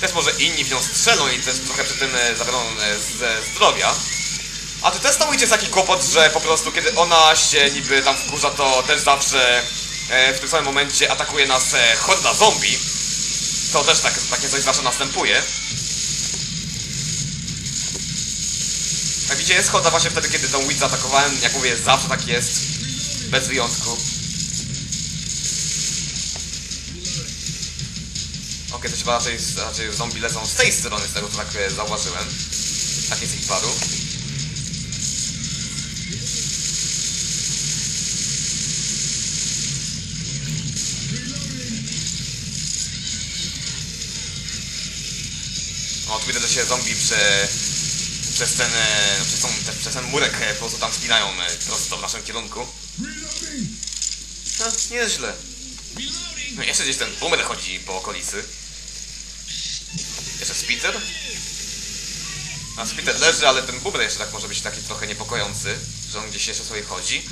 też może inni w nią strzelą i też trochę przy tym e, zabiorą e, ze zdrowia. A tu też tam jest taki kłopot, że po prostu kiedy ona się niby tam wkurza, to też zawsze e, w tym samym momencie atakuje nas horda zombie. To też tak, takie coś zawsze następuje. Jak widzicie, jest horda właśnie wtedy, kiedy tą Witch zaatakowałem. Jak mówię, zawsze tak jest. Bez wyjątku. Okej, to chyba raczej, raczej zombie lecą z tej strony, z tego co tak e, zauważyłem. Tak jest ich paru. O, tu widać, że się zombie prze, przez ten, e, no, przez, tą, te, przez ten murek e, po prostu tam spinają prosto w naszym kierunku. No, nieźle. No jeszcze gdzieś ten boomer chodzi po okolicy. Jeszcze Spiter. A Spiter leży, ale ten boomer jeszcze tak może być taki trochę niepokojący, że on gdzieś jeszcze sobie chodzi.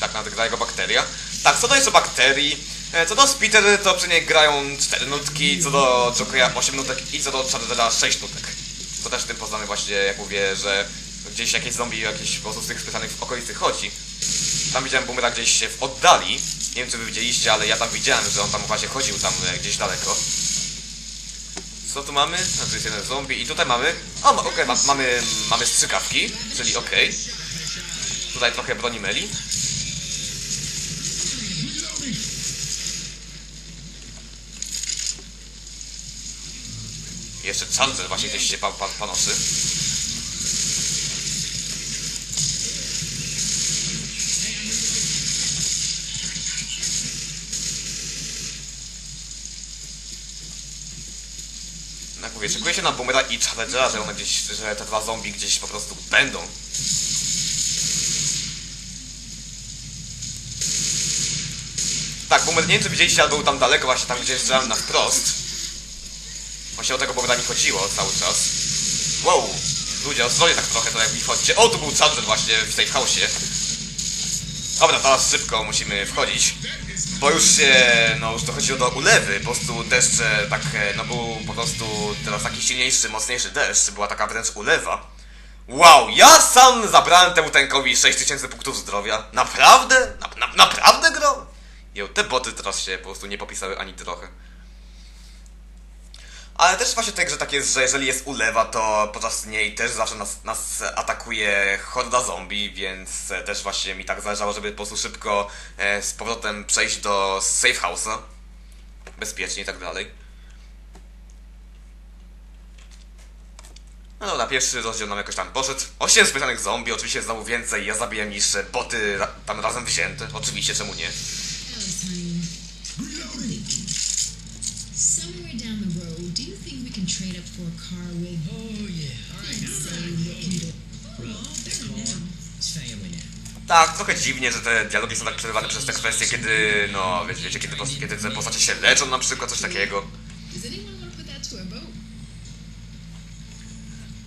Tak, nadgra jego bakteria. Tak, co do jeszcze bakterii, e, co do Spiter, to przy niej grają 4 nutki, co do Jokera 8 nutek i co do Chargera 6 nutek. Co też tym poznamy właśnie, jak mówię, że gdzieś jakieś zombie, jakieś po prostu z tych specjalnych w okolicy chodzi. Tam widziałem boomera gdzieś w oddali. Nie wiem, czy wy widzieliście, ale ja tam widziałem, że on tam właśnie chodził tam e, gdzieś daleko. Co tu mamy? A tu jest jeden zombie i tutaj mamy... O, okej, ma, mamy, mamy strzykawki, czyli okej. Tutaj trochę broni meli. Jeszcze Charger właśnie gdzieś się pa, pa, panoszy. Jak mówię, się na Boomera i Challengera, że one gdzieś, że te dwa zombie gdzieś po prostu będą. Tak, Boomer, nie wiem czy widzieliście, ale był tam daleko, właśnie tam gdzie strzelałem na wprost. Właśnie o tego Boomera mi chodziło cały czas. Wow! Ludzie, ostrożnie tak trochę, to jak mi wchodźcie. O, tu był Charger właśnie w safe house'ie. Dobra, teraz szybko musimy wchodzić. Bo już się, no już dochodziło do ulewy, po prostu deszcz e, tak, e, no był po prostu teraz taki silniejszy, mocniejszy deszcz, była taka wręcz ulewa. Wow, ja sam zabrałem temu tankowi 6000 punktów zdrowia. Naprawdę? Na, na, naprawdę gro? Jo, te boty teraz się po prostu nie popisały ani trochę. Ale też właśnie tej grze tak jest, że jeżeli jest ulewa, to podczas niej też zawsze nas, nas atakuje horda zombie, więc też właśnie mi tak zależało, żeby po prostu szybko e, z powrotem przejść do safe house'a. Bezpiecznie i tak dalej. No dobra, pierwszy rozdział nam jakoś tam poszedł. Osiem specjalnych zombie, oczywiście znowu więcej, ja zabiję niż boty ra tam razem wzięte. Oczywiście, czemu nie? Tak, trochę dziwnie, że te dialogi są tak przerywane przez te kwestie, kiedy, no, wiecie, wiecie kiedy, kiedy te postacie się leczą na przykład, coś takiego.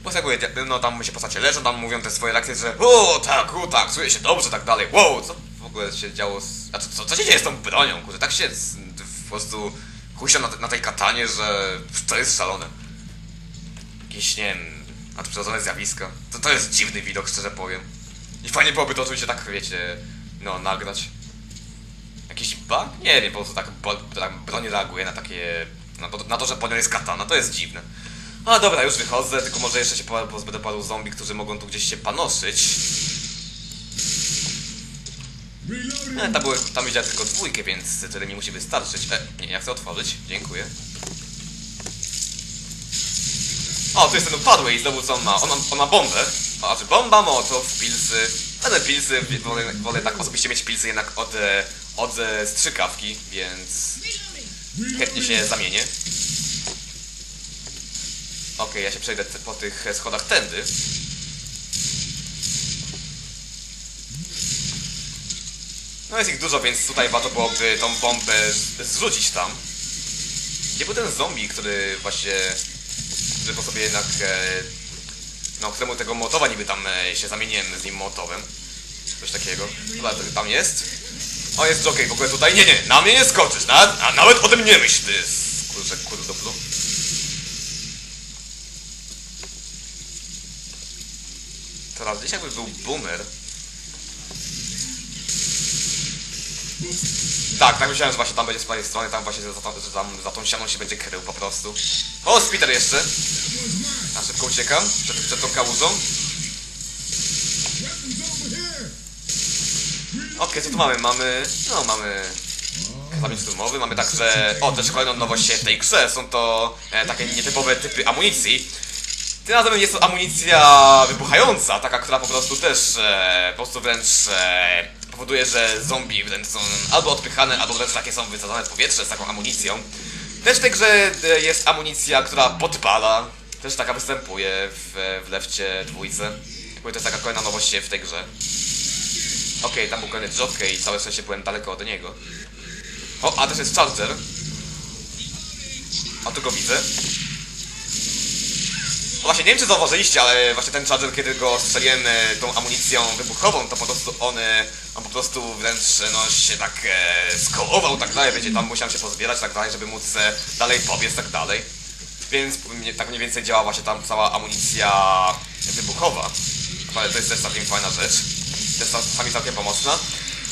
Bo dia- no tam się postacie leczą, tam mówią te swoje reakcje, że o tak, o tak, czuję się dobrze, tak dalej, wow, co w ogóle się działo, z... a co, co, co się dzieje z tą bronią, kurczę, tak się z, po prostu huśta na, na tej katanie, że to jest szalone. Jakieś, nie wiem, nadprzyrodzone zjawiska. To, to jest dziwny widok, szczerze powiem. I fajnie byłoby to oczywiście tak, wiecie, no, nagrać. Jakiś bug? Nie wiem, po prostu tak, bo, tak broń reaguje na takie... Na to, na to, że po nią jest katana, to jest dziwne. A dobra, już wychodzę, tylko może jeszcze się po- pozbędę paru zombie, którzy mogą tu gdzieś się panoszyć. E, tam, tam widziałem tylko dwójkę, więc tyle mi musi wystarczyć. E, nie, ja chcę otworzyć, dziękuję. O, tu jest ten upadły i znowu co on ma? On, on ma bombę. A, czy bomba, motow, pilsy. Ale pilsy, wolę, wolę tak osobiście mieć pilsy jednak od, e, od e, strzykawki, więc chętnie się zamienię. Okej, ja się przejdę po tych schodach tędy. No jest ich dużo, więc tutaj warto byłoby tą bombę zrzucić tam. Gdzie był ten zombie, który właśnie... Który po sobie jednak... E, no, któremu tego motowa niby tam e, się zamieniłem z nim motowem. Coś takiego. Chyba tam jest. O, jest jockey w ogóle tutaj. Nie, nie, na mnie nie skoczysz, na, a nawet o tym nie myśl, ty kurczę, kurduplu. Teraz gdzieś jakby był boomer. Tak, tak myślałem, że właśnie tam będzie z prawej strony, tam właśnie, za, że tam za tą ścianą się będzie krył po prostu. O, Spiter jeszcze! A szybko uciekam przed, przed tą kałużą. Okej, co tu mamy? Mamy... No, mamy... Karabin szturmowy, mamy także... O, też kolejną nowość w tej grze, są to e, takie nietypowe typy amunicji. Tym razem jest to amunicja wybuchająca, taka, która po prostu też e, po prostu wręcz e, powoduje, że zombie wręcz są albo odpychane, albo wręcz takie są wysadzane w powietrze z taką amunicją. Też w tej grze e, jest amunicja, która podpala. Też taka występuje w, w lewcie dwójce. Bo to jest taka kolejna nowość w tej grze. Okej, tam był kolejny jockey i całe szczęście byłem daleko od niego. O, a też jest charger. A tu go widzę. Właśnie, nie wiem czy zauważyliście, ale właśnie ten charger, kiedy go strzeliłem e, tą amunicją wybuchową, to po prostu on, e, on po prostu wręcz e, no, się tak e, skołował tak dalej, będzie tam musiałem się pozbierać tak dalej, żeby móc dalej pobiec tak dalej. Więc tak mniej więcej działa właśnie tam cała amunicja wybuchowa. Ale to jest też całkiem fajna rzecz. Też czasami całkiem pomocna.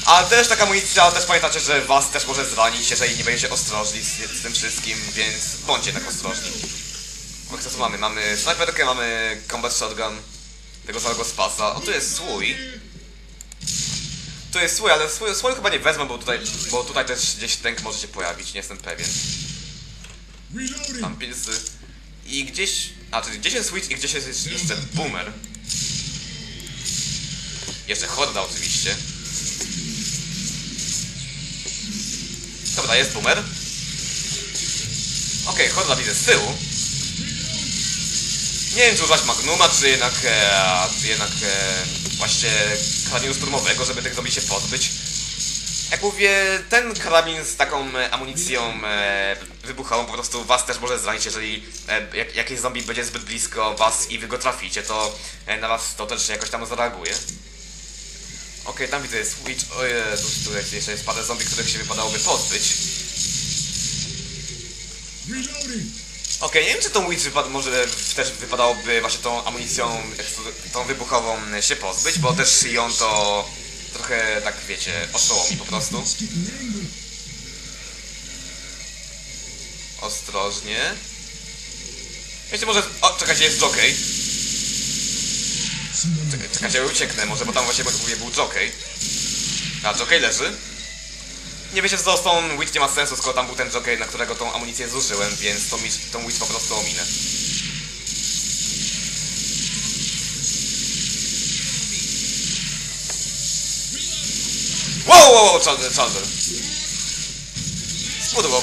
A też taka amunicja, też pamiętacie, że was też może zranić, jeżeli nie będziecie ostrożni z, z tym wszystkim, więc bądźcie tak ostrożni. O, co mamy? Mamy snajperkę, mamy combat shotgun tego samego spasa. O, tu jest słój. Tu jest słój, ale słój, słój chyba nie wezmę, bo tutaj, bo tutaj też gdzieś tank może się pojawić, nie jestem pewien. Tam pilsy. I gdzieś... A, czyli gdzieś jest switch i gdzieś jest jeszcze- boomer. Jeszcze horda oczywiście. Dobra, jest boomer. Okej, horda widzę z tyłu. Nie wiem, czy używać Magnuma, czy jednak, e, czy jednak e, właśnie karabinu szturmowego, żeby tych zombie się pozbyć. Jak mówię, ten karabin z taką e, amunicją e, wybuchową po prostu was też może zranić, jeżeli e, jak, zombie będzie zbyt blisko was i wy go traficie, to e, na was to też jakoś tam zareaguje. Okej, tam widzę jest Switch, o tu jeszcze jest parę zombie, których się wypadałoby pozbyć. Okej, nie wiem czy tą Witch wypad- może też wypadałoby właśnie tą amunicją, tą wybuchową się pozbyć, bo też ją to trochę tak wiecie, oszołomi po prostu. Ostrożnie. Wiecie może... O, czekajcie, jest jockey. Czekaj, czekajcie, ucieknę może, bo tam właśnie mówię był jockey. A, jockey leży. Nie wiecie co z tą witch nie ma sensu, skoro tam był ten jockey, na którego tą amunicję zużyłem, więc tą, tą witch po prostu ominę. Wow, wow, wow, charger, charger. Spodobał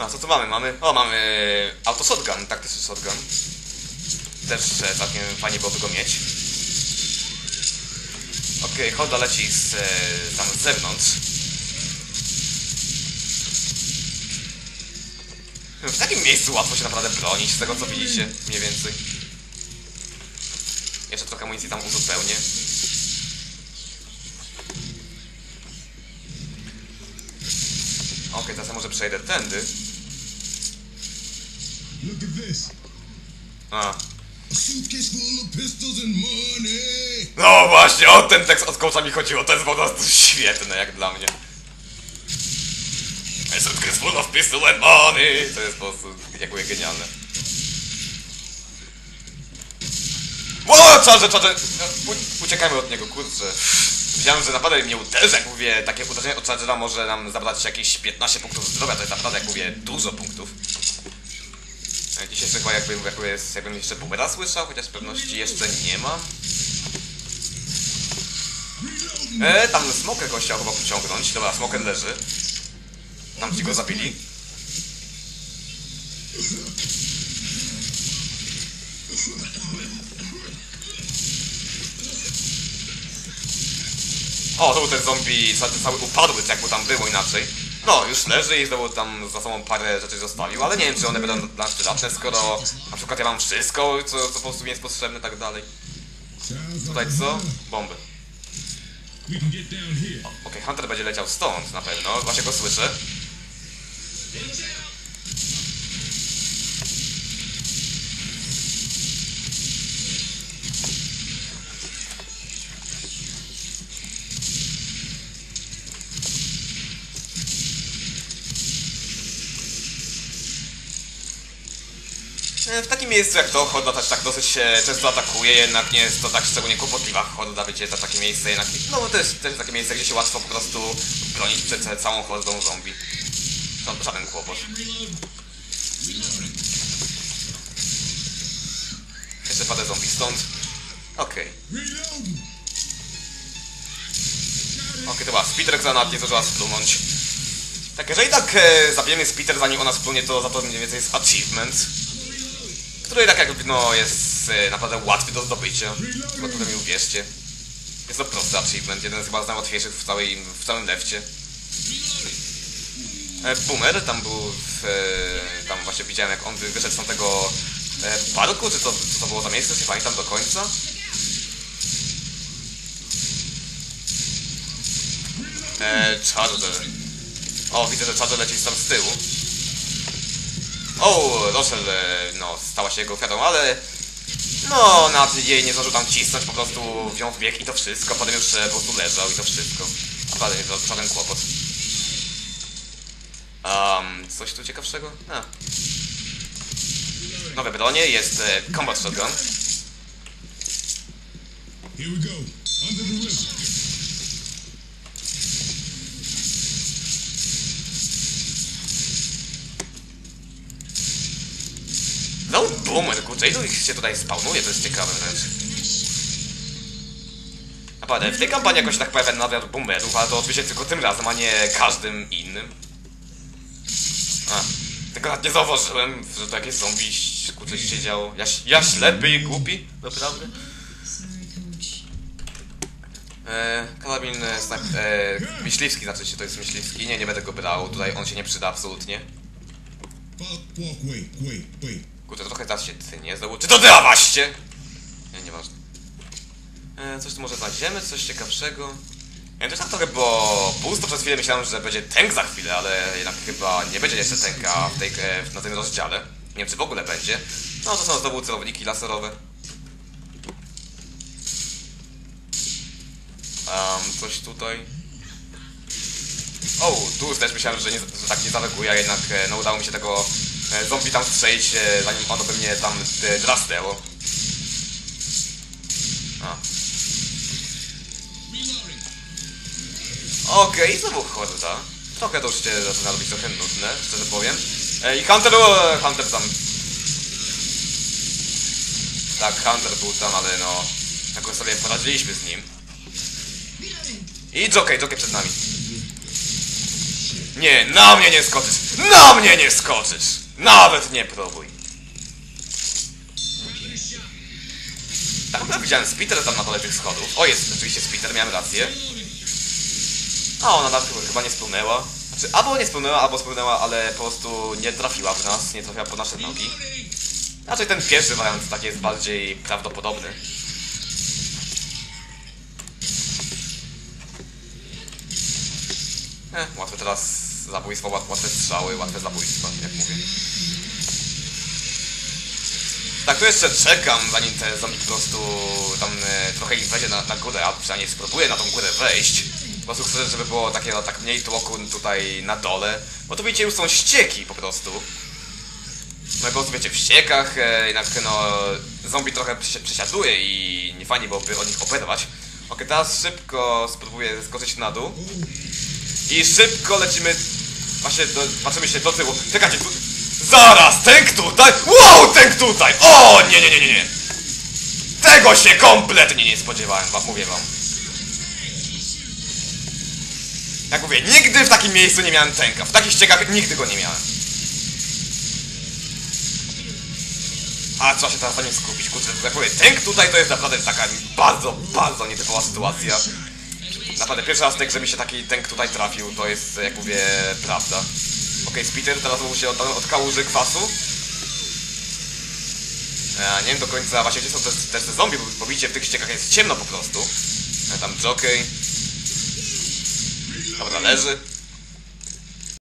A co tu mamy? Mamy. O, mamy auto shotgun, taktyczny shotgun. Też e, całkiem fajnie byłoby go mieć. Okej, Holda leci z, e, tam z zewnątrz. W takim miejscu łatwo się naprawdę bronić, z tego co widzicie, mniej więcej. Jeszcze trochę amunicji tam uzupełnię. Okej, teraz ja może przejdę tędy. Look at this. A. A suitcase full of pistols and money. No właśnie, o ten tekst od coacha mi chodziło, to jest po prostu świetne jak dla mnie. A suitcase full of pistol and money! To jest po prostu jakby genialne. O, czarze, czarze! No, Uciekajmy od niego, kurczę. Myślałem, że naprawdę mnie uderzy, jak mówię, takie uderzenie od Chargera może nam zabrać jakieś 15 punktów zdrowia, to jest naprawdę, jak mówię, dużo punktów. E, Dzisiaj chyba jakby, jest, jakbym jeszcze boomera słyszał, chociaż pewności jeszcze nie mam. E, tam smoker go chciał chyba pociągnąć. Dobra, smoker leży. Tam ci go zabili. O, to był ten zombie, ca- cały upadły, jak mu tam było inaczej. No, już leży i znowu tam za sobą parę rzeczy zostawił, ale nie wiem, czy one będą dla nas przydatne, skoro na przykład ja mam wszystko, co, co po prostu mi jest potrzebne tak dalej. Tutaj co? Bomby. Okej, Hunter będzie leciał stąd na pewno, właśnie go słyszę. W takim miejscu jak to Horda też tak dosyć się często atakuje, jednak nie jest to tak szczególnie kłopotliwa Horda, wiecie, to takie miejsce jednak, no jest też takie miejsce, gdzie się łatwo po prostu bronić przed całą hordą zombie. To żaden kłopot. Jeszcze parę zombie stąd. Okej. Reloading. Okej, to była Spitter, która nawet nie zdążyła splunąć. Tak, jeżeli tak e, zabijemy Spitter zanim ona splunie, to za to mniej więcej jest achievement. Który tak jak no jest e, naprawdę łatwy do zdobycia. Chyba tutaj mi uwierzcie. Jest to prosty achievement, jeden z chyba z najłatwiejszych w, całej, w całym lefcie. E, Boomer, tam był w, e, tam właśnie widziałem jak on wy- wyszedł z tamtego parku, czy to, co to było za miejsce, nie pamiętam do końca. Charger. O, widzę, że Charger leci tam z tyłu. O, Rochelle, no, stała się jego ofiarą, ale... No, nawet jej nie zdążył tam cisnąć, po prostu wziął w bieg i to wszystko, potem już e, po prostu leżał i to wszystko. Naprawdę nie żaden kłopot. Um, coś tu ciekawszego? A. Nowe bronie, jest e, Combat Shotgun. Here we go. Under the river. Kurczę, ilu ich się tutaj spawnuje, to jest ciekawe wręcz. Naprawdę, w tej kampanii jakoś tak pojawia nawet boomerów, ale to oczywiście tylko tym razem, a nie każdym innym. A, tylko nawet nie zauważyłem, że to jakieś zombie, kurczę, się działo. Ja, ja ślepy i głupi, naprawdę. E, karabin snajp... E, myśliwski, znaczy się, to jest myśliwski. Nie, nie będę go brał, tutaj on się nie przyda absolutnie. Wait, wait, wait. Kurde, trochę teraz się tnie znowu. Czy to dawaście? Nie, nieważne. E, coś tu może znajdziemy, coś ciekawszego. To jest tak trochę, bo pusto przez chwilę myślałem, że będzie tank za chwilę, ale jednak chyba nie będzie jeszcze tanka w tej, e, na tym rozdziale. Nie wiem, czy w ogóle będzie. No, to są znowu celowniki laserowe. Um, coś tutaj. O, tu też myślałem, że, nie, że tak nie zareaguje, a jednak e, no, udało mi się tego zombie tam strzelić, e, zanim ono by mnie tam e, drasnęło. Okej, znowu horda. Trochę to już się zaczyna robić trochę nudne, szczerze powiem. E, I Hunter, Hunter tam... Tak, Hunter był tam, ale no... Jakoś sobie poradziliśmy z nim. I Jockey, Jockey przed nami. Nie, na mnie nie skoczysz! Na mnie nie skoczysz! Nawet nie próbuj! Tak naprawdę widziałem Spiter tam na dole tych schodów. O, jest rzeczywiście Spiter, miałem rację. A ona chyba- nie spełnęła. Znaczy, albo nie spełnęła, albo spełnęła, ale po prostu nie trafiła w nas, nie trafiła po nasze nogi. Raczej ten pierwszy wariant taki jest bardziej prawdopodobny. Eh, łatwe teraz zabójstwo, łat- łatwe strzały, łatwe zabójstwa, jak mówię. Tak, to jeszcze czekam, zanim te zombie po prostu tam e, trochę ich wejdzie na, na górę, a przynajmniej spróbuję na tą górę wejść. Po prostu chcę, żeby było takie, no, tak mniej tłoku tutaj na dole. Bo tu widzicie, już są ścieki po prostu. No i po prostu wiecie, w ściekach e, jednak no zombie trochę przysiaduje i nie fajnie byłoby o nich operować. Ok, teraz szybko spróbuję skoczyć na dół. I szybko lecimy. Właśnie do, patrzymy się do tyłu. Czekajcie, tu. Zaraz! Tank tutaj! Wow, tank tutaj! O, nie, nie, nie, nie, nie! Tego się kompletnie nie spodziewałem, wam mówię wam. Jak mówię, nigdy w takim miejscu nie miałem tanka. W takich ściekach nigdy go nie miałem. A trzeba się teraz na nim skupić, kurczę, jak mówię, tank tutaj to jest naprawdę taka bardzo, bardzo nietypowa sytuacja. naprawdę pierwszy raz tak, że mi się taki tank tutaj trafił, to jest, jak mówię, prawda. Okej, Spiter teraz mu się od, od kałuży kwasu. Ja nie wiem do końca właśnie gdzie są też, te zombie, bo, bo widzicie w tych ściekach jest ciemno po prostu. E, Tam jockey. Dobra, leży.